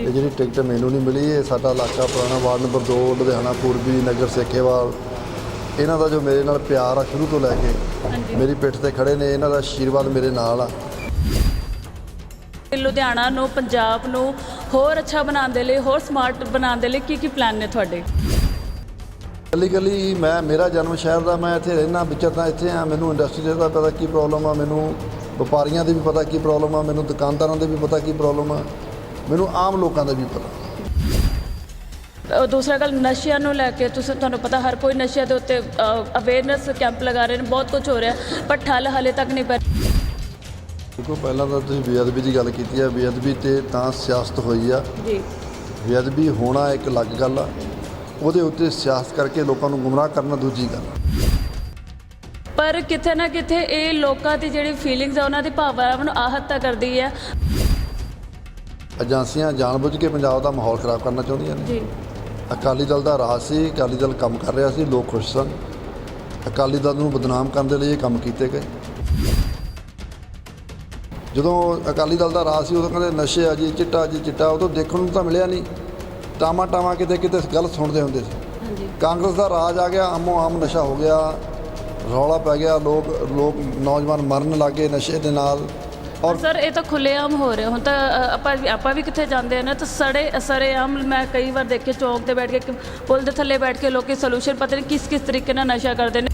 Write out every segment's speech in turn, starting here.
ਇਹ ਜਿਹੜੀ ਟਿਕਟ ਮੈਨੂੰ ਨਹੀਂ ਮਿਲੀ ਇਹ ਸਾਡਾ ਇਲਾਕਾ ਪੁਰਾਣਾ ਵਾਰਡ ਨੰਬਰ 2 ਲੁਧਿਆਣਾ ਪੂਰਬੀ ਨਗਰ ਸੇਖੇਵਾਲ। ਇਹਨਾਂ ਦਾ ਜੋ ਮੇਰੇ ਨਾਲ ਪਿਆਰ ਆ ਸ਼ੁਰੂ ਤੋਂ ਲੈ ਕੇ ਮੇਰੀ ਪਿੱਠ ਤੇ ਖੜੇ ਨੇ ਇਹਨਾਂ ਦਾ ਆਸ਼ੀਰਵਾਦ ਮੇਰੇ ਨਾਲ ਆ। ਲੁਧਿਆਣਾ ਨੂੰ ਪੰਜਾਬ ਨੂੰ ਹੋਰ ਅੱਛਾ ਬਣਾਉਣ ਦੇ ਲਈ ਹੋਰ ਸਮਾਰਟ ਬਣਾਉਣ ਦੇ ਲਈ ਕੀ ਕੀ ਪਲਾਨ ਨੇ ਤੁਹਾਡੇ? ਕੱਲੀ ਕੱਲੀ ਮੈਂ ਮੇਰਾ ਜਨਮ ਸ਼ਹਿਰ ਦਾ ਮੈਂ ਇੱਥੇ ਰਹਿਣਾ ਵਿਚਰਦਾ ਇੱਥੇ ਆ ਮੈਨੂੰ ਇੰਡਸਟਰੀ ਦਾ ਪਤਾ ਕੀ ਪ੍ਰੋਬਲਮ ਆ ਮੈਨੂੰ ਵਪਾਰੀਆਂ ਦੀ ਵੀ ਪਤਾ ਕੀ ਪ੍ਰੋਬਲਮ ਆ ਮੈਨੂੰ ਦੁਕਾਨਦਾਰਾਂ ਦੇ ਵੀ ਪਤਾ ਕੀ ਪ੍ਰੋਬਲਮ ਆ। ਮੈਨੂੰ ਆਮ ਲੋਕਾਂ ਦਾ ਵੀ ਪਤਾ। ਦੂਸਰਾ ਗੱਲ ਨਸ਼ਿਆਂ ਨੂੰ ਲੈ ਕੇ ਤੁਸੀਂ ਤੁਹਾਨੂੰ ਪਤਾ ਹਰ ਕੋਈ ਨਸ਼ਿਆਂ ਦੇ ਉੱਤੇ ਅਵੇਅਰਨੈਸ ਕੈਂਪ ਲਗਾ ਰਹੇ ਨੇ ਬਹੁਤ ਕੁਝ ਹੋ ਰਿਹਾ ਪਰ ਠੱਲ ਹਲੇ ਤੱਕ ਨਹੀਂ ਪੈ ਦੇਖੋ ਪਹਿਲਾਂ ਤਾਂ ਤੁਸੀਂ ਬੇਅਦਬੀ ਦੀ ਗੱਲ ਕੀਤੀ ਆ ਬੇਅਦਬੀ ਤੇ ਤਾਂ ਸਿਆਸਤ ਹੋਈ ਆ। ਜੀ। ਬੇਅਦਬੀ ਹੋਣਾ ਇੱਕ ਅਲੱਗ ਗੱਲ ਆ ਉਹਦੇ ਉੱਤੇ ਸਿਆਸਤ ਕਰਕੇ ਲੋਕਾਂ ਨੂੰ ਗੁੰਮਰਾਹ ਕਰਨਾ ਦੂਜੀ ਗੱਲ। ਪਰ ਕਿਤੇ ਨਾ ਕਿਤੇ ਇਹ ਲੋਕਾਂ ਦੀ ਜਿਹੜੀ ਫੀਲਿੰਗਸ ਆ ਉਹਨਾਂ ਦੀ ਭਾਵਨਾਵਾਂ ਨੂੰ ਆਹਤ ਤਾਂ ਕਰਦੀ ਹੈ ਏਜੰਸੀਆਂ ਜਾਣਬੁੱਝ ਕੇ ਪੰਜਾਬ ਦਾ ਮਾਹੌਲ ਖਰਾਬ ਕਰਨਾ ਚਾਹੁੰਦੀਆਂ ਨੇ। ਜੀ। ਅਕਾਲੀ ਦਲ ਦਾ ਰਾਜ ਸੀ ਅਕਾਲੀ ਦਲ ਕੰਮ ਕਰ ਰਿਹਾ ਸੀ ਲੋਕ ਖੁਸ਼ ਸਨ। ਅਕਾਲੀ ਦਲ ਨੂੰ ਬਦਨਾਮ ਕਰਨ ਦੇ ਲਈ ਇਹ ਕੰਮ ਕੀਤੇ ਗਏ। ਜਦੋਂ ਅਕਾਲੀ ਦਲ ਦਾ ਰਾਜ ਸੀ ਉਦੋਂ ਕਹਿੰਦੇ ਨਸ਼ੇ ਆ ਜੀ ਚਿੱਟਾ ਜੀ ਚਿੱਟਾ ਉਦੋਂ ਦੇਖਣ ਨੂੰ ਤਾਂ ਮਿਲਿਆ ਨਹੀਂ। ਟਾਮਾ ਟਾਮਾ ਕਿਤੇ ਕਿਤੇ ਗੱਲ ਸੁਣਦੇ ਹੁੰਦੇ ਸੀ। ਹਾਂਜੀ। ਕਾਂਗਰਸ ਦਾ ਰਾਜ ਆ ਗਿਆ ਆਮੋ ਆਮ ਨਸ਼ਾ ਹੋ ਗਿਆ ਰੌਲਾ ਪੈ ਗਿਆ ਲੋਕ ਲੋਕ ਨੌਜਵਾਨ ਮਰਨ ਲੱਗੇ ਨਸ਼ੇ ਦੇ ਨਾਲ। ਔਰ ਸਰ ਇਹ ਤਾਂ ਖੁੱਲੇਆਮ ਹੋ ਰਿਹਾ। ਹੁਣ ਤਾਂ ਅ, ਆਪਾਂ ਵੀ- ਆਪਾਂ ਵੀ ਕਿੱਥੇ ਜਾਂਦੇ ਆ ਨਾ ਤਾਂ ਸੜੇ ਸਰੇਆਮ ਮੈਂ ਕਈ ਵਾਰ ਦੇਖੇ ਚੌਂਕ ਤੇ ਬੈਠ ਕੇ ਕਿ ਪੁਲ ਦੇ ਥੱਲੇ ਬੈਠ ਕੇ ਲੋਕੀ ਸੋਲੂਸ਼ਨ ਪਤਾ ਨਹੀਂ ਕਿਸ ਕਿਸ ਤਰੀਕੇ ਨਾਲ ਨਸ਼ਾ ਕਰਦੇ ਨੇ।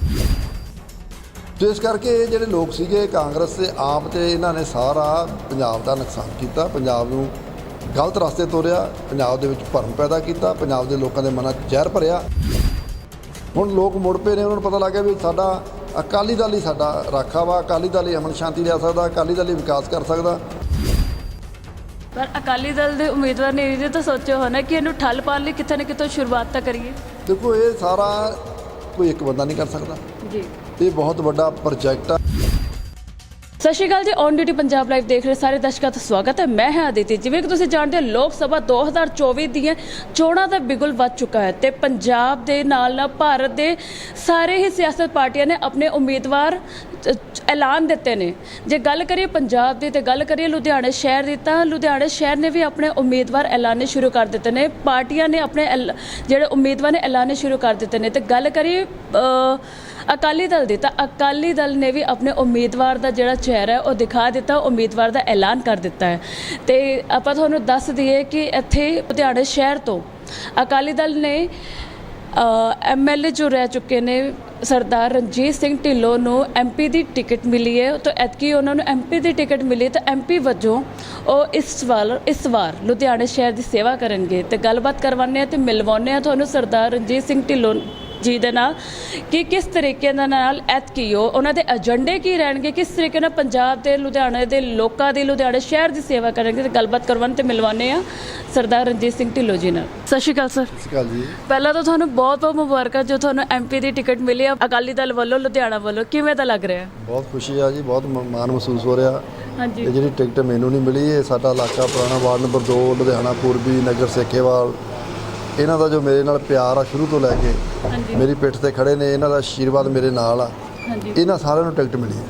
ਤੇ ਇਸ ਕਰਕੇ ਇਹ ਜਿਹੜੇ ਲੋਕ ਸੀਗੇ ਕਾਂਗਰਸ ਤੇ ਆਪ ਤੇ ਇਹਨਾਂ ਨੇ ਸਾਰਾ ਪੰਜਾਬ ਦਾ ਨੁਕਸਾਨ ਕੀਤਾ। ਪੰਜਾਬ ਨੂੰ ਗਲਤ ਰਸਤੇ ਤੋਰਿਆ ਪੰਜਾਬ ਦੇ ਵਿੱਚ ਭਰਮ ਪੈਦਾ ਕੀਤਾ ਪੰਜਾਬ ਦੇ ਲੋਕਾਂ ਦੇ ਮਨਾਂ 'ਚ ਜ਼ਹਿਰ ਭਰਿਆ। ਹੁਣ ਲੋਕ ਮੁੜ ਪਏ ਨੇ ਉਹਨਾਂ ਨੂੰ ਪਤਾ ਲੱਗ ਗਿਆ ਵੀ ਸਾਡਾ ਅਕਾਲੀ ਦਲ ਹੀ ਸਾਡਾ ਰਾਖਾ ਵਾ ਅਕਾਲੀ ਦਲ ਹੀ ਅਮਨ ਸ਼ਾਂਤੀ ਲਿਆ ਸਕਦਾ ਅਕਾਲੀ ਦਲ ਹੀ ਵਿਕਾਸ ਕਰ ਸਕਦਾ। ਪਰ ਅਕਾਲੀ ਦਲ ਦੇ ਉਮੀਦਵਾਰ ਨੇ ਇਹ ਤਾਂ ਸੋਚਿਆ ਹੋਣਾ ਕਿ ਇਹਨੂੰ ਠੱਲ ਪਾਉਣ ਲਈ ਕਿਤੇ ਨਾ ਕਿਤੇ ਸ਼ੁਰੂਆਤ ਤਾਂ ਕਰੀਏ। ਦੇਖੋ ਇਹ ਸਾਰਾ ਕੋਈ ਇੱਕ ਬੰਦਾ ਨਹੀਂ ਕਰ ਸਕਦਾ। ਜੀ। ਇਹ ਬਹੁਤ ਵੱਡਾ ਪ੍ਰੋਜੈਕਟ ਆ। ਸਤਿ ਸ਼੍ਰੀ ਅਕਾਲ ਜੀ ਔਨ ਡਿਊਟੀ ਪੰਜਾਬ ਲਾਈਵ ਦੇਖ ਰਹੇ ਸਾਰੇ ਦਰਸ਼ਕਾਂ ਦਾ ਸਵਾਗਤ ਹੈ। ਮੈਂ ਹਾਂ ਅਦਿਤੀ ਜਿਵੇਂ ਕਿ ਤੁਸੀਂ ਜਾਣਦੇ ਹੋ, ਲੋਕ ਸਭਾ 2024 ਦੀਆਂ ਚੋਣਾਂ ਦਾ ਬਿਗੁਲ ਵੱਜ ਚੁੱਕਾ ਹੈ ਤੇ ਪੰਜਾਬ ਦੇ ਨਾਲ ਨਾਲ ਭਾਰਤ ਦੇ ਸਾਰੇ ਹੀ ਸਿਆਸਤ ਪਾਰਟੀਆਂ ਨੇ ਆਪਣੇ ਉਮੀਦਵਾਰ ਐਲਾਨ ਦਿੱਤੇ ਨੇ। ਜੇ ਗੱਲ ਕਰੀਏ ਪੰਜਾਬ ਦੀ ਤੇ ਗੱਲ ਕਰੀਏ ਲੁਧਿਆਣਾ ਸ਼ਹਿਰ ਦੀ, ਤਾਂ ਲੁਧਿਆਣਾ ਸ਼ਹਿਰ ਨੇ ਵੀ ਆਪਣੇ ਉਮੀਦਵਾਰ ਐਲਾਨੇ ਸ਼ੁਰੂ ਕਰ ਦਿੱਤੇ ਨੇ। ਪਾਰਟੀਆਂ ਨੇ ਆਪਣੇ ਐਲ- ਜਿਹੜੇ ਉਮੀਦਵਾਰ ਨੇ ਐਲਾਨੇ ਸ਼ੁਰੂ ਕਰ ਦਿੱਤੇ ਨੇ। ਤੇ ਗੱਲ ਕਰੀਏ ਅਕਾਲੀ ਦਲ ਦੀ, ਤਾਂ ਅਕਾਲੀ ਦਲ ਨੇ ਵੀ ਆਪਣੇ ਉਮੀਦਵਾਰ ਦਾ ਜਿਹੜਾ ਚਿਹਰਾ ਹੈ, ਉਹ ਦਿਖਾ ਦਿੱਤਾ, ਉਮੀਦਵਾਰ ਦਾ ਐਲਾਨ ਕਰ ਦਿੱਤਾ ਹੈ। ਤੇ ਆਪਾਂ ਤੁਹਾਨੂੰ ਦੱਸ ਦਈਏ ਕਿ ਇੱਥੇ ਲੁਧਿਆਣਾ ਸ਼ਹਿਰ ਤੋਂ ਅਕਾਲੀ ਦਲ ਨੇ ਐਮਐਲਏ ਜੋ ਰਹਿ ਚੁੱਕੇ ਨੇ ਸਰਦਾਰ ਰਣਜੀਤ ਸਿੰਘ ਢਿੱਲੋਂ ਨੂੰ ਐਮਪੀ ਦੀ ਟਿਕਟ ਮਿਲੀ ਹੈ। ਤਾਂ ਐਤਕੀ ਉਹਨਾਂ ਨੂੰ ਐਮਪੀ ਦੀ ਟਿਕਟ ਮਿਲੀ ਤਾਂ ਐਮਪੀ ਵਜੋਂ ਉਹ ਇਸ ਵਾਰ ਇਸ ਵਾਰ ਲੁਧਿਆਣਾ ਸ਼ਹਿਰ ਦੀ ਸੇਵਾ ਕਰਨਗੇ। ਤੇ ਗੱਲਬਾਤ ਕਰਵਾਉਂਦੇ ਆ ਤੇ ਮਿਲਵਾਉਂਦੇ ਆ ਤੁਹਾਨੂੰ ਸਰਦਾਰ ਰਣਜੀਤ ਸਿੰਘ ਢਿੱਲੋਂ ਜੀ ਦੇ ਨਾਲ ਕਿ ਕਿਸ ਤਰੀਕੇ ਦੇ ਨਾਲ ਐਤਕੀ ਉਹ ਉਹਨਾਂ ਦੇ ਏਜੰਡੇ ਕੀ ਰਹਿਣਗੇ ਕਿਸ ਤਰੀਕੇ ਨਾਲ ਪੰਜਾਬ ਦੇ ਲੁਧਿਆਣੇ ਦੇ ਲੋਕਾਂ ਦੀ ਲੁਧਿਆਣਾ ਸ਼ਹਿਰ ਦੀ ਸੇਵਾ ਕਰਨਗੇ ਤੇ ਗੱਲਬਾਤ ਕਰਵਾਉਣ ਤੇ ਮਿਲਵਾਉਂਦੇ ਆ ਸਰਦਾਰ ਰਣਜੀਤ ਸਿੰਘ ਢਿੱਲੋਂ ਜੀ ਨਾਲ। ਸਤਿ ਸ਼੍ਰੀ ਅਕਾਲ ਸਰ। ਸਤਿ ਸ਼੍ਰੀ ਅਕਾਲ ਜੀ। ਪਹਿਲਾਂ ਤਾਂ ਤੁਹਾਨੂੰ ਬਹੁਤ ਬਹੁਤ ਮੁਬਾਰਕਾਂ ਜੋ ਤੁਹਾਨੂੰ ਐਮਪੀ ਦੀ ਟਿਕਟ ਮਿਲੀ ਆ ਅਕਾਲੀ ਦਲ ਵੱਲੋਂ ਲੁਧਿਆਣਾ ਵੱਲੋਂ। ਕਿਵੇਂ ਦਾ ਲੱਗ ਰਿਹਾ? ਬਹੁਤ ਖੁਸ਼ੀ ਆ ਜੀ ਬਹੁਤ ਮਾਣ ਮਹਿਸੂਸ ਹੋ ਰਿਹਾ। ਹਾਂਜੀ। ਇਹ ਜਿਹੜੀ ਟਿਕਟ ਮੈਨੂੰ ਨਹੀਂ ਮਿਲੀ ਇਹ ਸਾਡਾ ਇਲਾਕਾ ਪੁਰਾਣਾ ਵਾਰਡ ਨੰਬਰ 2 ਲੁਧਿਆਣਾ ਪੂਰਬੀ ਨਗਰ ਸੇਖੇਵਾਲ ਇਹਨਾਂ ਦਾ ਜੋ ਮੇਰੇ ਨਾਲ ਪਿਆਰ ਆ ਸ਼ੁਰੂ ਤੋਂ ਲੈ ਕੇ ਮੇਰੀ ਪਿੱਠ ਤੇ ਖੜੇ ਨੇ ਇਹਨਾਂ ਦਾ ਆਸ਼ੀਰਵਾਦ ਮੇਰੇ ਨਾਲ ਆ। ਇਹਨਾਂ ਸਾਰਿਆਂ ਨੂੰ ਟਿਕਟ ਮਿਲੀ ਹੈ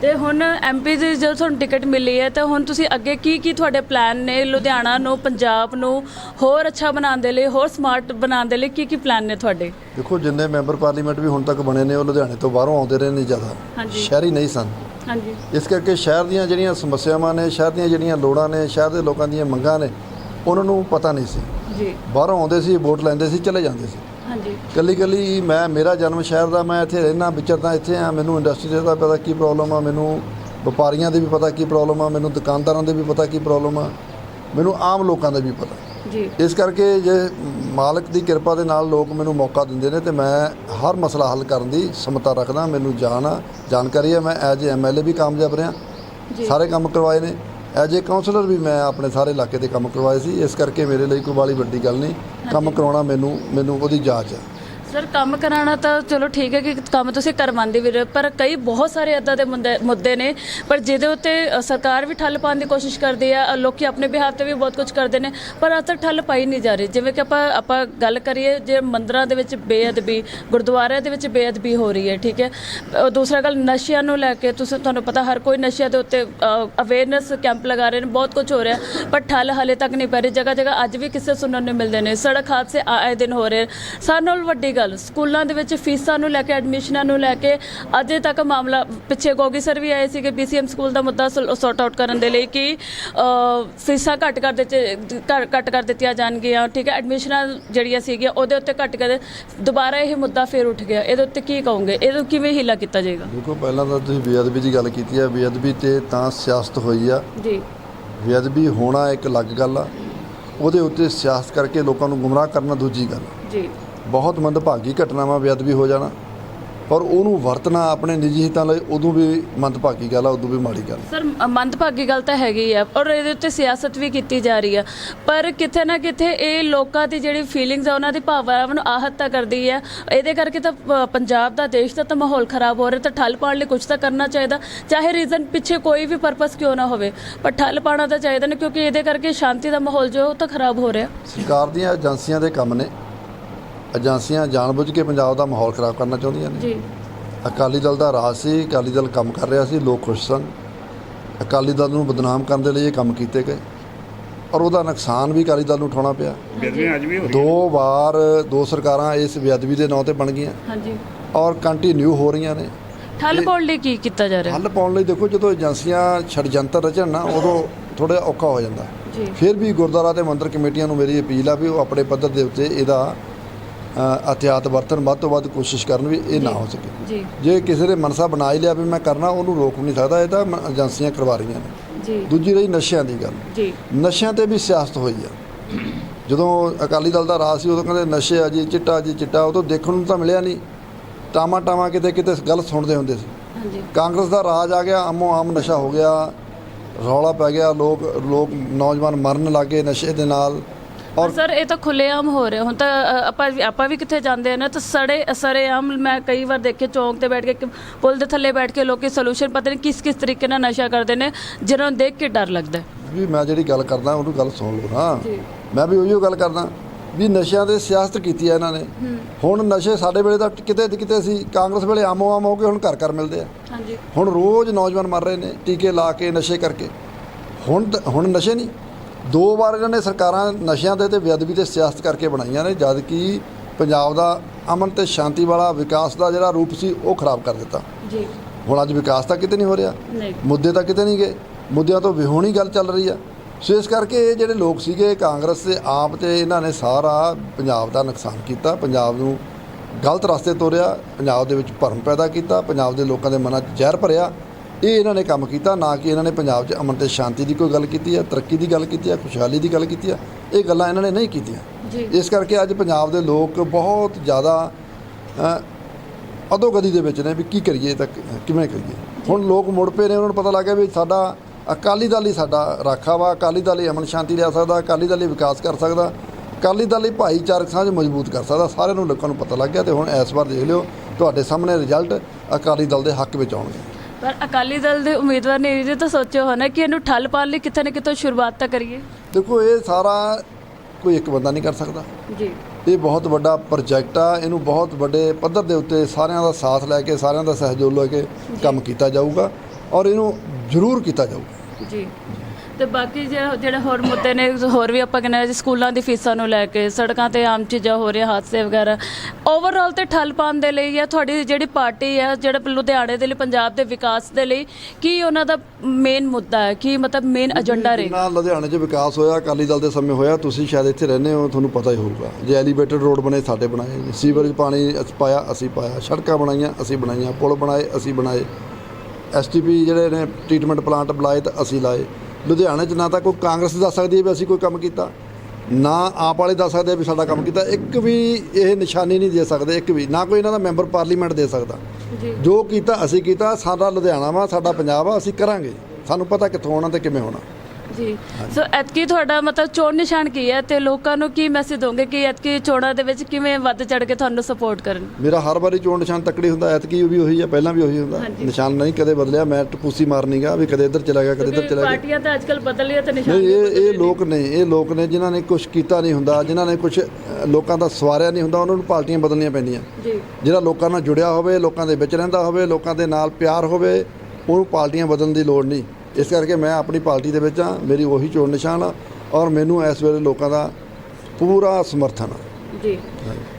ਤੇ ਹੁਣ ਐਮਪੀ ਦੀ ਜਦੋਂ ਤੁਹਾਨੂੰ ਟਿਕਟ ਮਿਲੀ ਹੈ ਤਾਂ ਹੁਣ ਤੁਸੀਂ ਅੱਗੇ ਕੀ ਕੀ ਤੁਹਾਡੇ ਪਲਾਨ ਨੇ? ਲੁਧਿਆਣਾ ਨੂੰ ਪੰਜਾਬ ਨੂੰ ਹੋਰ ਅੱਛਾ ਬਣਾਉਣ ਦੇ ਲਈ ਹੋਰ ਸਮਾਰਟ ਬਣਾਉਣ ਦੇ ਲਈ ਕੀ ਕੀ ਪਲਾਨ ਨੇ ਤੁਹਾਡੇ? ਦੇਖੋ ਜਿੰਨੇ ਮੈਂਬਰ ਪਾਰਲੀਮੈਂਟ ਵੀ ਹੁਣ ਤੱਕ ਬਣੇ ਨੇ ਉਹ ਲੁਧਿਆਣੇ ਤੋਂ ਬਾਹਰੋਂ ਆਉਂਦੇ ਰਹੇ ਨੇ ਜ਼ਿਆਦਾ। ਸ਼ਹਿਰੀ ਨਹੀਂ ਸਨ। ਹਾਂਜੀ। ਇਸ ਕਰਕੇ ਸ਼ਹਿਰ ਦੀਆਂ ਜਿਹੜੀਆਂ ਸਮੱਸਿਆਵਾਂ ਨੇ ਸ਼ਹਿਰ ਦੀਆਂ ਜਿਹੜੀਆਂ ਲੋੜਾਂ ਨੇ ਸ਼ਹਿਰ ਦੇ ਲੋਕਾਂ ਦੀਆਂ ਮੰਗਾਂ ਨੇ ਉਹਨਾਂ ਨੂੰ ਪਤਾ ਨਹੀਂ ਸੀ। ਜੀ। ਬਾਹਰੋਂ ਆਉਂਦੇ ਸੀ ਵੋਟ ਲੈਂਦੇ ਸੀ ਚਲੇ ਜਾਂਦੇ ਸੀ। ਹਾਂਜੀ। ਕੱਲੀ ਕੱਲੀ ਮੈਂ ਮੇਰਾ ਜਨਮ ਸ਼ਹਿਰ ਦਾ ਮੈਂ ਇੱਥੇ ਰਹਿਣਾ ਵਿਚਰਦਾ ਇੱਥੇ ਆ। ਮੈਨੂੰ ਇੰਡਸਟਰੀ ਦਾ ਪਤਾ ਕੀ ਪ੍ਰੋਬਲਮ ਆ ਮੈਨੂੰ ਵਪਾਰੀਆਂ ਦੀ ਵੀ ਪਤਾ ਕੀ ਪ੍ਰੋਬਲਮ ਆ ਮੈਨੂੰ ਦੁਕਾਨਦਾਰਾਂ ਦੇ ਵੀ ਪਤਾ ਕੀ ਪ੍ਰੋਬਲਮ ਆ। ਮੈਨੂੰ ਆਮ ਲੋਕਾਂ ਦਾ ਵੀ ਪਤਾ। ਜੀ। ਇਸ ਕਰਕੇ ਜੇ ਮਾਲਕ ਦੀ ਕਿਰਪਾ ਦੇ ਨਾਲ ਲੋਕ ਮੈਨੂੰ ਮੌਕਾ ਦਿੰਦੇ ਨੇ ਤੇ ਮੈਂ ਹਰ ਮਸਲਾ ਹੱਲ ਕਰਨ ਦੀ ਸਮਤਾ ਰੱਖਦਾ ਮੈਨੂੰ ਜਾਣ ਆ ਜਾਣਕਾਰੀ ਹੈ ਮੈਂ ਐਜ ਐਮਐਲਏ ਵੀ ਕਾਮਯਾਬ ਰਿਹਾ। ਸਾਰੇ ਕੰਮ ਕਰਵਾਏ ਨੇ। ਐਜ ਏ ਕਾਉਂਸਲਰ ਵੀ ਮੈਂ ਆਪਣੇ ਸਾਰੇ ਇਲਾਕੇ ਦੇ ਕੰਮ ਕਰਵਾਏ ਸੀ ਇਸ ਕਰਕੇ ਮੇਰੇ ਲਈ ਕੋਈ ਬਾਲੀ ਵੱਡੀ ਗੱਲ ਨਹੀਂ। ਕੰਮ ਕਰਾਉਣਾ ਮੈਨੂੰ ਮੈਨੂੰ ਉਹਦੀ ਜਾਂਚ ਹੈ। ਸਰ ਕੰਮ ਕਰਾਉਣਾ ਤਾਂ ਚਲੋ ਠੀਕ ਹੈ ਕਿ ਕੰਮ ਤੁਸੀਂ ਕਰਵਾਉਂਦੇ ਵੀ ਰਹੇ ਪਰ ਕਈ ਬਹੁਤ ਸਾਰੇ ਇਦਾਂ ਦੇ ਮੁੰਦੇ- ਮੁੱਦੇ ਨੇ ਪਰ ਜਿਹਦੇ ਉੱਤੇ ਅ, ਸਰਕਾਰ ਵੀ ਠੱਲ ਪਾਉਣ ਦੀ ਕੋਸ਼ਿਸ਼ ਕਰਦੀ ਹੈ ਅ, ਲੋਕੀ ਆਪਣੇ ਬਿਹਾਫ ਤੇ ਵੀ ਬਹੁਤ ਕੁਝ ਕਰਦੇ ਨੇ ਪਰ ਅੱਜ ਤੱਕ ਠੱਲ ਪਾਈ ਨਹੀਂ ਜਾ ਰਹੀ। ਜਿਵੇਂ ਕਿ ਆਪਾਂ ਆਪਾਂ ਗੱਲ ਕਰੀਏ ਜੇ ਮੰਦਰਾਂ ਦੇ ਵਿੱਚ ਬੇਅਦਬੀ ਗੁਰਦੁਆਰਿਆਂ ਦੇ ਵਿੱਚ ਬੇਅਦਬੀ ਹੋ ਰਹੀ ਹੈ ਠੀਕ ਹੈ? ਅ, ਦੂਸਰਾ ਗੱਲ ਨਸ਼ਿਆਂ ਨੂੰ ਲੈ ਕੇ ਤੁਸੀਂ ਤੁਹਾਨੂੰ ਪਤਾ ਹਰ ਕੋਈ ਨਸ਼ਿਆਂ ਦੇ ਉੱਤੇ ਅਵੇਅਰਨੈਸ ਕੈਂਪ ਲਗਾ ਰਹੇ ਨੇ ਬਹੁਤ ਕੁਝ ਹੋ ਰਿਹਾ ਪਰ ਠੱਲ ਹਲੇ ਤੱਕ ਨਹੀਂ ਪੈ ਰਹੀ। ਜਗ੍ਹਾ ਜਗ੍ਹਾ ਅੱਜ ਵੀ ਕਿਸੇ ਸੁਣਨ ਨੂੰ ਮਿਲਦੇ ਨੇ। ਸੜਕ ਹਾਦਸੇ ਆ- ਆਏ ਦਿਨ ਹੋ ਰਹੇ। ਸਾਰਿਆਂ ਨਾਲ ਵੱਡੀ ਗੱਲ ਸਕੂਲਾਂ ਦੇ ਵਿੱਚ ਫੀਸਾਂ ਨੂੰ ਲੈ ਕੇ ਐਡਮਿਸ਼ਨਾਂ ਨੂੰ ਲੈ ਕੇ ਅਜੇ ਤੱਕ ਮਾਮਲਾ ਪਿੱਛੇ ਗੋਗੀ ਸਰ ਵੀ ਆਏ ਸੀਗੇ ਬੀਸੀਐਮ ਸਕੂਲ ਦਾ ਮੁੱਦਾ ਸੌਟ ਆਊਟ ਕਰਨ ਦੇ ਲਈ ਕਿ ਫੀਸਾਂ ਘੱਟ ਕਰ ਦਿੱਤੇ ਘੱਟ- ਕਰ ਦਿੱਤੀਆਂ ਜਾਣਗੀਆਂ ਠੀਕ ਹੈ? ਐਡਮਿਸ਼ਨਾਂ ਜਿਹੜੀਆਂ ਸੀਗੀਆਂ ਉਹਦੇ ਉੱਤੇ ਘੱਟ ਕਰ ਦੁਬਾਰਾ ਇਹ ਮੁੱਦਾ ਫੇਰ ਉੱਠ ਗਿਆ। ਇਹਦੇ ਉੱਤੇ ਕੀ ਕਹੋਗੇ? ਇਹਨੂੰ ਕਿਵੇਂ ਹੀਲਾ ਕੀਤਾ ਜਾਏਗਾ? ਦੇਖੋ ਪਹਿਲਾਂ ਤਾਂ ਤੁਸੀਂ ਬੇਅਦਬੀ ਦੀ ਗੱਲ ਕੀਤੀ ਹੈ। ਬੇਅਦਬੀ ਤੇ ਤਾਂ ਸਿਆਸਤ ਹੋਈ ਆ। ਜੀ। ਬੇਅਦਬੀ ਹੋਣਾ ਇੱਕ ਅਲੱਗ ਗੱਲ ਆ। ਉਹਦੇ ਉੱਤੇ ਸਿਆਸਤ ਕਰਕੇ ਲੋਕਾਂ ਨੂੰ ਗੁੰਮਰਾਹ ਕਰਨਾ ਦੂਜੀ ਗੱਲ ਜੀ। ਬਹੁਤ ਮੰਦਭਾਗੀ ਘਟਨਾਵਾਂ ਬੇਅਦਬੀ ਹੋ ਜਾਣਾ ਪਰ ਉਹਨੂੰ ਵਰਤਣਾ ਆਪਣੇ ਨਿੱਜੀ ਹਿੱਤਾਂ ਲਈ ਉਦੋਂ ਵੀ ਮੰਦਭਾਗੀ ਗੱਲ ਆ ਉਦੋਂ ਵੀ ਮਾੜੀ ਗੱਲ ਸਰ ਮੰਦਭਾਗੀ ਗੱਲ ਤਾਂ ਹੈਗੀ ਆ ਔਰ ਇਹਦੇ ਉੱਤੇ ਸਿਆਸਤ ਵੀ ਕੀਤੀ ਜਾ ਰਹੀ ਆ। ਪਰ ਕਿਤੇ ਨਾ ਕਿਤੇ ਇਹ ਲੋਕਾਂ ਦੀ ਜਿਹੜੀ ਫੀਲਿੰਗਸ ਆ ਉਹਨਾਂ ਦੀ ਭਾਵਨਾਵਾਂ ਨੂੰ ਆਹਤ ਤਾਂ ਕਰਦੀ ਆ। ਇਹਦੇ ਕਰਕੇ ਤਾਂ ਪੰਜਾਬ ਦਾ ਦੇਸ਼ ਦਾ ਤਾਂ ਮਾਹੌਲ ਖਰਾਬ ਹੋ ਰਿਹਾ ਤਾਂ ਠੱਲ ਪਾਉਣ ਲਈ ਕੁਝ ਤਾਂ ਕਰਨਾ ਚਾਹੀਦਾ। ਚਾਹੇ ਰੀਜ਼ਨ ਪਿੱਛੇ ਕੋਈ ਵੀ ਪਰਪਸ ਕਿਉਂ ਨਾ ਹੋਵੇ ਪਰ ਠੱਲ ਪਾਉਣਾ ਤਾਂ ਚਾਹੀਦਾ ਨਾ ਕਿਉਂਕਿ ਇਹਦੇ ਕਰਕੇ ਸ਼ਾਂਤੀ ਦਾ ਮਾਹੌਲ ਜੋ ਤਾਂ ਖਰਾਬ ਹੋ ਰਿਹਾ। ਸਰਕਾਰ ਦੀਆਂ ਏਜੰਸੀਆਂ ਦੇ ਕੰਮ ਨੇ ਏਜੰਸੀਆਂ ਜਾਣਬੁੱਝ ਕੇ ਪੰਜਾਬ ਦਾ ਮਾਹੌਲ ਖਰਾਬ ਕਰਨਾ ਚਾਹੁੰਦੀਆਂ ਨੇ। ਜੀ। ਅਕਾਲੀ ਦਲ ਦਾ ਰਾਜ ਸੀ ਅਕਾਲੀ ਦਲ ਕੰਮ ਕਰ ਰਿਹਾ ਸੀ ਲੋਕ ਖੁਸ਼ ਸਨ। ਅਕਾਲੀ ਦਲ ਨੂੰ ਬਦਨਾਮ ਕਰਨ ਦੇ ਲਈ ਇਹ ਕੰਮ ਕੀਤੇ ਗਏ। ਔਰ ਉਹਦਾ ਨੁਕਸਾਨ ਵੀ ਅਕਾਲੀ ਦਲ ਨੂੰ ਉਠਾਉਣਾ ਪਿਆ। ਬੇਦਬੀਆਂ ਅੱਜ ਵੀ ਹੋ। ਰਹੀਆਂ ਦੋ ਵਾਰ ਦੋ ਸਰਕਾਰਾਂ ਇਸ ਬੇਅਦਬੀ ਦੇ ਨਾਂ ਤੇ ਬਣ ਗਈਆਂ। ਹਾਂਜੀ। ਔਰ ਕੰਟੀਨਿਊ ਹੋ ਰਹੀਆਂ ਨੇ। ਠੱਲ ਪਾਉਣ ਲਈ ਕੀ ਕੀਤਾ ਜਾ ਰਿਹਾ? ਹੱਲ ਪਾਉਣ ਲਈ ਦੇਖੋ ਜਦੋਂ ਏਜੰਸੀਆਂ ਛੜਜੰਤਰ ਰਚਣ ਨਾ ਉਦੋਂ ਥੋੜਾ ਔਖਾ ਹੋ ਜਾਂਦਾ। ਜੀ। ਫਿਰ ਵੀ ਗੁਰਦੁਆਰਾ ਤੇ ਮੰਦਿਰ ਕਮੇਟੀਆਂ ਨੂੰ ਮੇਰੀ ਅਪੀਲ ਆ ਵੀ ਉਹ ਆਪਣੇ ਪੱਧਰ ਦੇ ਉੱਤੇ ਇਹਦਾ ਅ, ਅਹਤਿਆਤ ਵਰਤਨ ਵੱਧ ਤੋਂ ਵੱਧ ਕੋਸ਼ਿਸ਼ ਕਰਨ ਵੀ ਇਹ ਨਾ ਹੋ ਸਕੇ। ਜੀ। ਕਿਸੇ ਨੇ ਮਨਸਾ ਬਣਾ ਹੀ ਲਿਆ ਵੀ ਮੈਂ ਕਰਨਾ ਉਹਨੂੰ ਰੋਕ ਨਹੀਂ ਸਕਦਾ ਇਹ ਤਾਂ ਏਜੰਸੀਆਂ ਕਰਵਾ ਰਹੀਆਂ ਨੇ। ਜੀ। ਦੂਜੀ ਰਹੀ ਨਸ਼ਿਆਂ ਦੀ ਗੱਲ। ਜੀ। ਨਸ਼ਿਆਂ ਤੇ ਵੀ ਸਿਆਸਤ ਹੋਈ ਆ। ਜਦੋਂ ਅਕਾਲੀ ਦਲ ਦਾ ਰਾਜ ਸੀ ਉਦੋਂ ਕਹਿੰਦੇ ਨਸ਼ੇ ਆ ਜੀ ਚਿੱਟਾ ਜੀ ਚਿੱਟਾ ਉਹ ਤੋਂ ਦੇਖਣ ਨੂੰ ਤਾਂ ਮਿਲਿਆ ਨਹੀਂ। ਟਾਮਾ ਟਾਮਾ ਕਿਤੇ ਕਿਤੇ ਗੱਲ ਸੁਣਦੇ ਹੁੰਦੇ ਸੀ। ਹਾਂਜੀ। ਕਾਂਗਰਸ ਦਾ ਰਾਜ ਆ ਗਿਆ ਆਮੋ ਆਮ ਨਸ਼ਾ ਹੋ ਗਿਆ ਰੌਲਾ ਪੈ ਗਿਆ ਲੋਕ ਲੋਕ ਨੌਜਵਾਨ ਮਰਨ ਲੱਗੇ ਨਸ਼ੇ ਦੇ ਨਾਲ। ਔਰ ਸਰ ਇਹ ਤਾਂ ਖੁੱਲੇਆਮ ਹੋ ਰਿਹਾ। ਹੁਣ ਤਾਂ ਅ, ਆਪਾਂ ਵੀ- ਆਪਾਂ ਵੀ ਕਿੱਥੇ ਜਾਂਦੇ ਆ ਨਾ ਤਾਂ ਸੜੇ ਸਰੇਆਮ ਮੈਂ ਕਈ ਵਾਰ ਦੇਖੇ ਚੌਂਕ ਤੇ ਬੈਠ ਕੇ ਕਿ ਪੁਲ ਦੇ ਥੱਲੇ ਬੈਠ ਕੇ ਲੋਕੀ ਸੋਲੂਸ਼ਨ ਪਤਾ ਨਹੀਂ ਕਿਸ ਕਿਸ ਤਰੀਕੇ ਨਾਲ ਨਸ਼ਾ ਕਰਦੇ ਨੇ ਜਿਹਨਾਂ ਨੂੰ ਦੇਖ ਕੇ ਡਰ ਲੱਗਦਾ ਹੈ। ਵੀ ਮੈਂ ਜਿਹੜੀ ਗੱਲ ਕਰਦਾ ਉਹਨੂੰ ਗੱਲ ਸੁਣ ਲਓ। ਨਾ। ਮੈਂ ਵੀ ਉਹੀਓ ਗੱਲ ਕਰਦਾ ਵੀ ਨਸ਼ਿਆਂ ਦੇ ਸਿਆਸਤ ਕੀਤੀ ਆ ਇਹਨਾਂ ਨੇ। ਹੁਣ ਨਸ਼ੇ ਸਾਡੇ ਵੇਲੇ ਤਾਂ ਕਿਤੇ ਤੇ ਕਿਤੇ ਸੀ ਕਾਂਗਰਸ ਵੇਲੇ ਆਮੋ ਆਮ ਹੋ ਕੇ ਹੁਣ ਘਰ ਘਰ ਮਿਲਦੇ ਆ। ਹਾਂਜੀ। ਹੁਣ ਰੋਜ਼ ਨੌਜਵਾਨ ਮਰ ਰਹੇ ਨੇ ਟੀਕੇ ਲਾ ਕੇ ਨਸ਼ੇ ਕਰਕੇ। ਹੁਣ ਤ- ਹੁਣ ਨਸ਼ੇ ਨਹੀਂ। ਦੋ ਵਾਰ ਇਹਨਾਂ ਨੇ ਸਰਕਾਰਾਂ ਨਸ਼ਿਆਂ ਦੇ ਤੇ ਬੇਅਦਬੀ ਤੇ ਸਿਆਸਤ ਕਰਕੇ ਬਣਾਈਆਂ ਨੇ ਜਦ ਕਿ ਪੰਜਾਬ ਦਾ ਅਮਨ ਤੇ ਸ਼ਾਂਤੀ ਵਾਲਾ ਵਿਕਾਸ ਦਾ ਜਿਹੜਾ ਰੂਪ ਸੀ ਉਹ ਖਰਾਬ ਕਰ ਦਿੱਤਾ। ਜੀ। ਹੁਣ ਅੱਜ ਵਿਕਾਸ ਤਾਂ ਕਿਤੇ ਨਹੀਂ ਹੋ ਰਿਹਾ। ਮੁੱਦੇ ਤਾਂ ਕਿਤੇ ਨਹੀਂ ਗਏ। ਮੁੱਦਿਆਂ ਤੋਂ ਵਿਹੋਣੀ ਗੱਲ ਚੱਲ ਰਹੀ ਆ। ਸੋ ਇਸ ਕਰਕੇ ਇਹ ਜਿਹੜੇ ਲੋਕ ਸੀਗੇ ਕਾਂਗਰਸ ਦੇ ਆਪ ਤੇ ਇਹਨਾਂ ਨੇ ਸਾਰਾ ਪੰਜਾਬ ਦਾ ਨੁਕਸਾਨ ਕੀਤਾ। ਪੰਜਾਬ ਨੂੰ ਗਲਤ ਰਸਤੇ ਤੋਰਿਆ ਪੰਜਾਬ ਦੇ ਵਿੱਚ ਭਰਮ ਪੈਦਾ ਕੀਤਾ ਪੰਜਾਬ ਦੇ ਲੋਕਾਂ ਦੇ ਮਨਾਂ 'ਚ ਜ਼ਹਿਰ ਭਰਿਆ। ਇਹ ਇਹਨਾਂ ਨੇ ਕੰਮ ਕੀਤਾ ਨਾ ਕਿ ਇਹਨਾਂ ਨੇ ਪੰਜਾਬ 'ਚ ਅਮਨ ਤੇ ਸ਼ਾਂਤੀ ਦੀ ਕੋਈ ਗੱਲ ਕੀਤੀ ਹੈ ਤਰੱਕੀ ਦੀ ਗੱਲ ਕੀਤੀ ਹੈ ਖੁਸ਼ਹਾਲੀ ਦੀ ਗੱਲ ਕੀਤੀ ਹੈ ਇਹ ਗੱਲਾਂ ਇਹਨਾਂ ਨੇ ਨਹੀਂ ਕੀਤੀਆਂ। ਇਸ ਕਰਕੇ ਅੱਜ ਪੰਜਾਬ ਦੇ ਲੋਕ ਬਹੁਤ ਜ਼ਿਆਦਾ ਅ, ਅਧੋਗਤੀ ਦੇ ਵਿੱਚ ਨੇ ਵੀ ਕੀ ਕਰੀਏ ਤਾਂ ਕਿਵੇਂ ਕਰੀਏ। ਹੁਣ ਲੋਕ ਮੁੜ ਪਏ ਨੇ ਉਹਨਾਂ ਨੂੰ ਪਤਾ ਲੱਗ ਗਿਆ ਵੀ ਸਾਡਾ ਅਕਾਲੀ ਦਲ ਹੀ ਸਾਡਾ ਰਾਖਾ ਵਾ ਅਕਾਲੀ ਦਲ ਹੀ ਅਮਨ ਸ਼ਾਂਤੀ ਲਿਆ ਸਕਦਾ ਅਕਾਲੀ ਦਲ ਹੀ ਵਿਕਾਸ ਕਰ ਸਕਦਾ ਅਕਾਲੀ ਦਲ ਹੀ ਭਾਈਚਾਰਕ ਸਾਂਝ ਮਜ਼ਬੂਤ ਕਰ ਸਕਦਾ ਸਾਰਿਆਂ ਨੂੰ ਲੋਕਾਂ ਨੂੰ ਪਤਾ ਲੱਗ ਗਿਆ ਤੇ ਹੁਣ ਇਸ ਵਾਰ ਦੇਖ ਲਿਓ ਤੁਹਾਡੇ ਸਾਹਮਣੇ ਰਿਜ਼ਲਟ ਅਕਾਲੀ ਦਲ ਦੇ ਹੱਕ ਵਿੱਚ ਆਉਣਗੇ। ਪਰ ਅਕਾਲੀ ਦਲ ਦੇ ਉਮੀਦਵਾਰ ਨੇ ਇਹ ਤਾਂ ਸੋਚਿਆ ਹੋਣਾ ਕਿ ਇਹਨੂੰ ਠੱਲ ਪਾਉਣ ਲਈ ਕਿਤੇ ਨਾ ਕਿਤੇ ਸ਼ੁਰੂਆਤ ਤਾਂ ਕਰੀਏ। ਦੇਖੋ ਇਹ ਸਾਰਾ ਕੋਈ ਇੱਕ ਬੰਦਾ ਨਹੀਂ ਕਰ ਸਕਦਾ। ਜੀ। ਇਹ ਬਹੁਤ ਵੱਡਾ ਪ੍ਰੋਜੈਕਟ ਆ ਇਹਨੂੰ ਬਹੁਤ ਵੱਡੇ ਪੱਧਰ ਦੇ ਉੱਤੇ ਸਾਰਿਆਂ ਦਾ ਸਾਥ ਲੈ ਕੇ ਸਾਰਿਆਂ ਦਾ ਸਹਿਯੋਗ ਲੈ ਕੇ ਕੰਮ ਕੀਤਾ ਜਾਊਗਾ ਔਰ ਇਹਨੂੰ ਜ਼ਰੂਰ ਕੀਤਾ ਜਾਊਗਾ। ਜੀ। ਤੇ ਬਾਕੀ ਜੇ- ਜਿਹੜੇ ਹੋਰ ਮੁੱਦੇ ਨੇ ਹੋਰ ਵੀ ਆਪਾਂ ਕਹਿੰਦੇ ਸਕੂਲਾਂ ਦੀ ਫੀਸਾਂ ਨੂੰ ਲੈ ਕੇ ਸੜਕਾਂ ਤੇ ਆਮ ਚੀਜ਼ਾਂ ਹੋ ਰਹੀਆਂ ਹਾਦਸੇ ਵਗੈਰਾ ਓਵਰਆਲ ਤੇ ਠੱਲ ਪਾਉਣ ਦੇ ਲਈ ਜਾਂ ਤੁਹਾਡੀ ਜਿਹੜੀ ਪਾਰਟੀ ਹੈ ਜਿਹੜਾ ਲੁਧਿਆਣੇ ਦੇ ਲਈ ਪੰਜਾਬ ਦੇ ਵਿਕਾਸ ਦੇ ਲਈ ਕੀ ਉਹਨਾਂ ਦਾ ਮੇਨ ਮੁੱਦਾ ਹੈ? ਕੀ ਮਤਲਬ ਮੇਨ ਏਜੰਡਾ ਜਿੰਨਾ ਲੁਧਿਆਣੇ 'ਚ ਵਿਕਾਸ ਹੋਇਆ ਅਕਾਲੀ ਦਲ ਦੇ ਸਮੇਂ ਹੋਇਆ ਤੁਸੀਂ ਸ਼ਾਇਦ ਇੱਥੇ ਰਹਿੰਦੇ ਹੋ ਤੁਹਾਨੂੰ ਪਤਾ ਹੀ ਹੋਊਗਾ। ਜੇ ਐਲੀਵੇਟਡ ਰੋਡ ਬਣੇ ਸਾਡੇ ਬਣਾਏ ਸੀਵਰੇਜ ਪਾਣੀ ਪਾਇਆ ਅਸੀਂ ਪਾਇਆ ਸੜਕਾਂ ਬਣਾਈਆਂ ਅਸੀਂ ਬਣਾਈਆਂ ਪੁਲ ਬਣਾਏ ਅਸੀਂ ਬਣਾਏ। ਐਸਟੀਪੀ ਜਿਹੜੇ ਨੇ ਟ੍ਰੀਟਮੈਂਟ ਪਲਾਂਟ ਬੁਲਾਏ ਤਾਂ ਅਸੀਂ ਲਾਏ। ਲੁਧਿਆਣੇ 'ਚ ਨਾ ਤਾਂ ਕੋਈ ਕਾਂਗਰਸ ਦੱਸ ਸਕਦੀ ਹੈ ਵੀ ਅਸੀਂ ਕੋਈ ਕੰਮ ਕੀਤਾ ਨਾ ਆਪ ਵਾਲੇ ਦੱਸ ਸਕਦੇ ਵੀ ਸਾਡਾ ਕੰਮ ਕੀਤਾ। ਇੱਕ ਵੀ ਇਹ ਨਿਸ਼ਾਨੀ ਨਹੀਂ ਦੇ ਸਕਦੇ ਇੱਕ ਵੀ ਨਾ ਕੋਈ ਇਹਨਾਂ ਦਾ ਮੈਂਬਰ ਪਾਰਲੀਮੈਂਟ ਦੇ ਸਕਦਾ। ਜੀ। ਜੋ ਕੀਤਾ ਅਸੀਂ ਕੀਤਾ ਸਾਡਾ ਲੁਧਿਆਣਾ ਵਾ ਸਾਡਾ ਪੰਜਾਬ ਆ ਅਸੀਂ ਕਰਾਂਗੇ। ਸਾਨੂੰ ਪਤਾ ਕਿੱਥੋਂ ਆਉਣਾ ਤੇ ਕਿਵੇਂ ਹੋਣਾ। ਜੀ। ਸੋ ਐਤਕੀ ਤੁਹਾਡਾ ਮਤਲਬ ਚੋਣ ਨਿਸ਼ਾਨ ਕੀ ਹੈ ਤੇ ਲੋਕਾਂ ਨੂੰ ਕੀ ਮੈਸੇਜ ਦੋਗੇ ਕਿ ਐਤਕੀ ਚੋਣਾਂ ਦੇ ਵਿੱਚ ਕਿਵੇਂ ਵੱਧ ਚੜ ਕੇ ਤੁਹਾਨੂੰ ਸਪੋਰਟ ਕਰਨ? ਮੇਰਾ ਹਰ ਵਾਰੀ ਚੋਣ ਨਿਸ਼ਾਨ ਤੱਕੜੀ ਹੁੰਦਾ ਐਤਕੀ ਵੀ ਉਹੀ ਆ ਪਹਿਲਾਂ ਵੀ ਉਹੀ ਹੁੰਦਾ। ਨਿਸ਼ਾਨ ਨਹੀਂ ਕਦੇ ਬਦਲਿਆ ਮੈਂ ਟਪੂਸੀ ਮਾਰਨੀਗਾ ਵੀ ਕਦੇ ਇੱਧਰ ਚਲਾ ਗਿਆ ਕਦੇ ਇੱਧਰ ਚਲਾ ਗਿਆ। ਪਾਰਟੀਆਂ ਤਾਂ ਅੱਜਕੱਲ ਬਦਲ ਰਹੀਆਂ ਤੇ ਨਿਸ਼ਾਨ ਨਹੀਂ ਇਹ ਲੋਕ ਨੇ ਇਹ ਲੋਕ ਨੇ ਜਿਨ੍ਹਾਂ ਨੇ ਕੁਝ ਕੀਤਾ ਨਹੀਂ ਹੁੰਦਾ ਜਿਨ੍ਹਾਂ ਨੇ ਕੁਝ ਲੋਕਾਂ ਦਾ ਸਵਾਰਿਆ ਨਹੀਂ ਹੁੰਦਾ ਉਹਨਾਂ ਨੂੰ ਪਾਰਟੀਆਂ ਬਦਲਣੀਆਂ ਪੈਂਦੀਆਂ। ਜੀ। ਜਿਹੜਾ ਲੋਕਾਂ ਨਾਲ ਜੁੜਿਆ ਹੋਵੇ ਲੋਕਾਂ ਦੇ ਵਿੱਚ ਰਹਿੰਦਾ ਹੋਵੇ ਲੋਕਾਂ ਦੇ ਨਾਲ ਪਿਆਰ ਹੋਵੇ ਉਹਨੂੰ ਪਾਰਟੀਆਂ ਬਦਲਣ ਦੀ ਲੋੜ ਨਹੀਂ। ਇਸ ਕਰਕੇ ਮੈਂ ਆਪਣੀ ਪਾਰਟੀ ਦੇ ਵਿੱਚ ਆ ਮੇਰੀ ਉਹੀ ਚੋਣ ਨਿਸ਼ਾਨ ਆ ਔਰ ਮੈਨੂੰ ਇਸ ਵੇਲੇ ਲੋਕਾਂ ਦਾ ਪੂਰਾ ਸਮਰਥਨ ਆ। ਜੀ।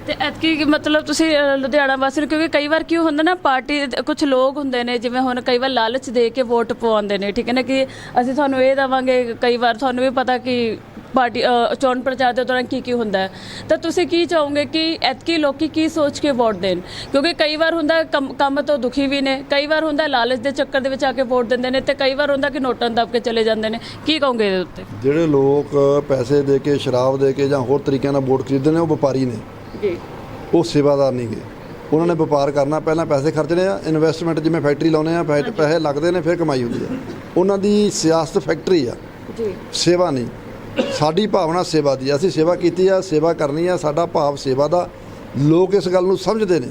ਤੇ ਐਤਕੀ ਮਤਲਬ ਤੁਸੀਂ ਲੁਧਿਆਣਾ ਵਾਸੀ ਨੂੰ, ਕਿਉਂਕਿ ਕਈ ਵਾਰ ਕੀ ਹੁੰਦਾ ਨਾ, ਪਾਰਟੀ ਕੁਝ ਲੋਕ ਹੁੰਦੇ ਨੇ, ਜਿਵੇਂ ਹੁਣ ਕਈ ਵਾਰ ਲਾਲਚ ਦੇ ਕੇ ਵੋਟ ਪਵਾਉਂਦੇ ਨੇ, ਠੀਕ ਹੈ ਨਾ, ਕਿ ਅਸੀਂ ਤੁਹਾਨੂੰ ਇਹ ਦੇਵਾਂਗੇ, ਕਈ ਵਾਰ ਤੁਹਾਨੂੰ ਵੀ ਪਤਾ ਕਿ ਪਾਰਟੀ ਚੋਣ ਪ੍ਰਚਾਰ ਦੇ ਦੌਰਾਨ ਕੀ ਕੀ ਹੁੰਦਾ ਹੈ? ਤਾਂ ਤੁਸੀਂ ਕੀ ਚਾਹੋਗੇ ਕਿ ਐਤਕੀ ਲੋਕੀ ਕੀ ਸੋਚ ਕੇ ਵੋਟ ਦੇਣ? ਕਿਉਂਕਿ ਕਈ ਵਾਰ ਹੁੰਦਾ ਕੰਮ ਤੋਂ ਦੁਖੀ ਵੀ ਨੇ ਕਈ ਵਾਰ ਹੁੰਦਾ ਲਾਲਚ ਦੇ ਚੱਕਰ ਦੇ ਵਿੱਚ ਆ ਕੇ ਵੋਟ ਦਿੰਦੇ ਨੇ ਤੇ ਕਈ ਵਾਰ ਹੁੰਦਾ ਕਿ ਨੋਟਾਂ ਦੱਬ ਕੇ ਚਲੇ ਜਾਂਦੇ ਨੇ। ਕੀ ਕਹੋਗੇ ਇਹਦੇ ਉੱਤੇ? ਜਿਹੜੇ ਲੋਕ ਪੈਸੇ ਦੇ ਕੇ ਸ਼ਰਾਬ ਦੇ ਕੇ ਜਾਂ ਹੋਰ ਤਰੀਕਿਆਂ ਨਾਲ ਵੋਟ ਖਰੀਦਦੇ ਨੇ ਉਹ ਵਪਾਰੀ ਨੇ। ਜੀ। ਉਹ ਸੇਵਾਦਾਰ ਨਹੀਂ ਗੇ। ਉਹਨਾਂ ਨੇ ਵਪਾਰ ਕਰਨਾ ਪਹਿਲਾਂ ਪੈਸੇ ਖਰਚਣੇ ਆ ਇਨਵੈਸਟਮੈਂਟ ਜਿਵੇਂ ਫੈਕਟਰੀ ਲਾਉਨੇ ਆ ਪੈਸੇ ਲੱਗਦੇ ਨੇ ਫਿਰ ਕਮਾਈ ਹੁੰਦੀ ਆ। ਉਹਨਾਂ ਦੀ ਸਿਆਸਤ ਫੈਕਟਰੀ ਆ। ਜੀ। ਸੇਵਾ ਨਹੀਂ। ਸਾਡੀ ਭਾਵਨਾ ਸੇਵਾ ਦੀ ਆ। ਅਸੀਂ ਸੇਵਾ ਕੀਤੀ ਆ ਸੇਵਾ ਕਰਨੀ ਆ ਸਾਡਾ ਭਾਵ ਸੇਵਾ ਦਾ। ਲੋਕ ਇਸ ਗੱਲ ਨੂੰ ਸਮਝਦੇ ਨੇ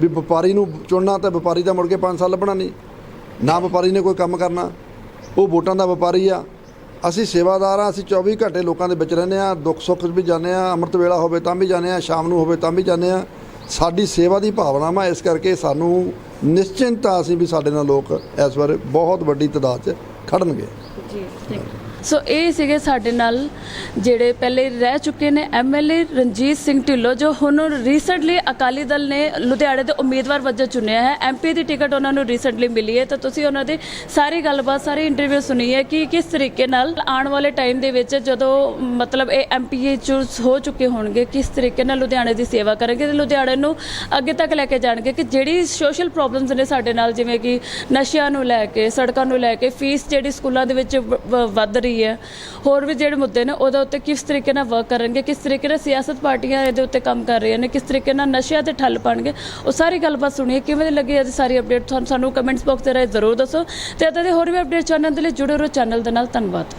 ਵੀ ਵਪਾਰੀ ਨੂੰ ਚੁਣਨਾ ਤੇ ਵਪਾਰੀ ਦਾ ਮੁੜ ਕੇ 5 ਸਾਲ ਲੱਭਣਾ ਨਹੀਂ। ਨਾ ਵਪਾਰੀ ਨੇ ਕੋਈ ਕੰਮ ਕਰਨਾ। ਉਹ ਵੋਟਾਂ ਦਾ ਵਪਾਰੀ ਆ। ਅਸੀਂ ਸੇਵਾਦਾਰ ਆ ਅਸੀਂ 24 ਘੰਟੇ ਲੋਕਾਂ ਦੇ ਵਿੱਚ ਰਹਿੰਦੇ ਆ। ਦੁੱਖ ਸੁੱਖ 'ਚ ਵੀ ਜਾਂਦੇ ਆ ਅੰਮ੍ਰਿਤ ਵੇਲਾ ਹੋਵੇ ਤਾਂ ਵੀ ਜਾਂਦੇ ਆ ਸ਼ਾਮ ਨੂੰ ਹੋਵੇ ਤਾਂ ਵੀ ਜਾਂਦੇ ਆ। ਸਾਡੀ ਸੇਵਾ ਦੀ ਭਾਵਨਾ ਵਾ ਇਸ ਕਰਕੇ ਸਾਨੂੰ ਨਿਸ਼ਚਿੰਤ ਆ ਅਸੀਂ ਵੀ ਸਾਡੇ ਨਾਲ ਲੋਕ ਇਸ ਵਾਰ ਬਹੁਤ ਵੱਡੀ ਤਾਦਾਦ 'ਚ ਖੜਨਗੇ। ਜੀ ਥੈਂਕ ਯੂ ਸੋ ਇਹ ਸੀਗੇ ਸਾਡੇ ਨਾਲ ਜਿਹੜੇ ਪਹਿਲੇ ਰਹਿ ਚੁੱਕੇ ਨੇ ਐਮਐਲਏ ਰਣਜੀਤ ਸਿੰਘ ਢਿੱਲੋਂ, ਜੋ ਹੁਣ ਰੀਸੈਂਟਲੀ ਅਕਾਲੀ ਦਲ ਨੇ ਲੁਧਿਆਣੇ ਦੇ ਉਮੀਦਵਾਰ ਵਜੋਂ ਚੁਣਿਆ ਹੈ। ਐਮਪੀ ਦੀ ਟਿਕਟ ਉਹਨਾਂ ਨੂੰ ਰੀਸੈਂਟਲੀ ਮਿਲੀ ਹੈ। ਤਾਂ ਤੁਸੀਂ ਉਹਨਾਂ ਦੀ ਸਾਰੀ ਗੱਲਬਾਤ, ਸਾਰੀ ਇੰਟਰਵਿਊ ਸੁਣੀ ਹੈ ਕਿ ਕਿਸ ਤਰੀਕੇ ਨਾਲ ਆਉਣ ਵਾਲੇ ਟਾਈਮ ਦੇ ਵਿੱਚ ਜਦੋਂ ਮਤਲਬ ਇਹ ਐਮਪੀ ਚੂਜ਼ ਹੋ ਚੁੱਕੇ ਹੋਣਗੇ, ਕਿਸ ਤਰੀਕੇ ਨਾਲ ਲੁਧਿਆਣੇ ਦੀ ਸੇਵਾ ਕਰਨਗੇ ਤੇ ਲੁਧਿਆਣੇ ਨੂੰ ਅੱਗੇ ਤੱਕ ਲੈ ਕੇ ਜਾਣਗੇ ਕਿ ਜਿਹੜੀ ਸੋਸ਼ਲ ਪ੍ਰੋਬਲਮਸ ਨੇ ਸਾਡੇ ਨਾਲ, ਜਿਵੇਂ ਕਿ ਨਸ਼ਿਆਂ ਨੂੰ ਲੈ ਕੇ, ਸੜਕਾਂ ਨੂੰ ਲੈ ਕੇ ਫੀਸ ਜਿਹੜੀ ਸਕੂਲਾਂ ਦੇ ਵਿੱਚ ਵ- ਵੱਧ ਰਹੀ ਹੈ। ਹੋਰ ਵੀ ਜਿਹੜੇ ਮੁੱਦੇ ਨੇ, ਉਹਦੇ ਉੱਤੇ ਕਿਸ ਤਰੀਕੇ ਨਾਲ ਵਰਕ ਕਰਨਗੇ, ਕਿਸ ਤਰੀਕੇ ਨਾਲ ਸਿਆਸਤ ਪਾਰਟੀਆਂ ਇਹਦੇ ਉੱਤੇ ਕੰਮ ਕਰ ਰਹੀਆਂ ਨੇ, ਕਿਸ ਤਰੀਕੇ ਨਾਲ ਨਸ਼ਿਆਂ ਤੇ ਠੱਲ ਪਾਣਗੇ, ਉਹ ਸਾਰੀ ਗੱਲਬਾਤ ਸੁਣੀਏ। ਕਿਵੇਂ ਦੀ ਲੱਗੀ ਅੱਜ ਸਾਰੀ ਅਪਡੇਟ ਤੁਹਾਨੂੰ ਸਾਨੂੰ ਕਮੈਂਟਸ ਬਾਕਸ ਦੇ ਰਾਹੀਂ ਜ਼ਰੂਰ ਦੱਸੋ। ਤੇ ਇੱਦਾਂ ਦੇ ਹੋਰ ਵੀ ਅਪਡੇਟ ਜਾਣਨ ਦੇ ਲਈ ਜੁੜੇ ਰਹੋ ਚੈਨਲ ਦੇ ਨਾਲ। ਧੰਨਵਾਦ।